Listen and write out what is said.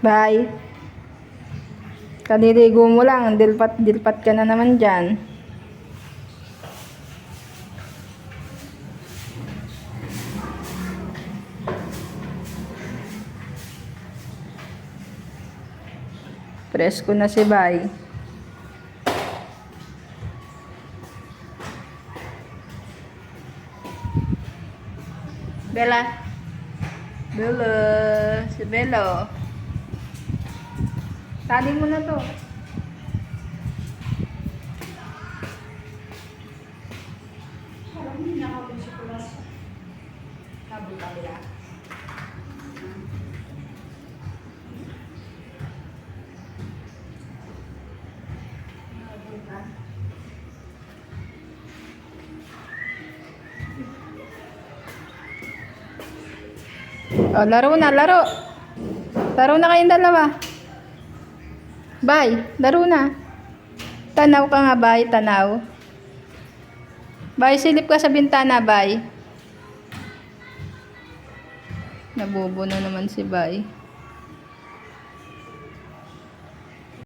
Bye. Kaliligo mo lang, dilpat-dilpat ka na naman dyan. Presko na si Bay. Bella. Bella. Si Bella. Tali mo na to. Oh, laro na, laro. Laro na kayong dalawa. Bye, laro na. Tanaw ka nga, bye, tanaw. Bye, silip ka sa bintana, bye. Nabubo na naman si bye.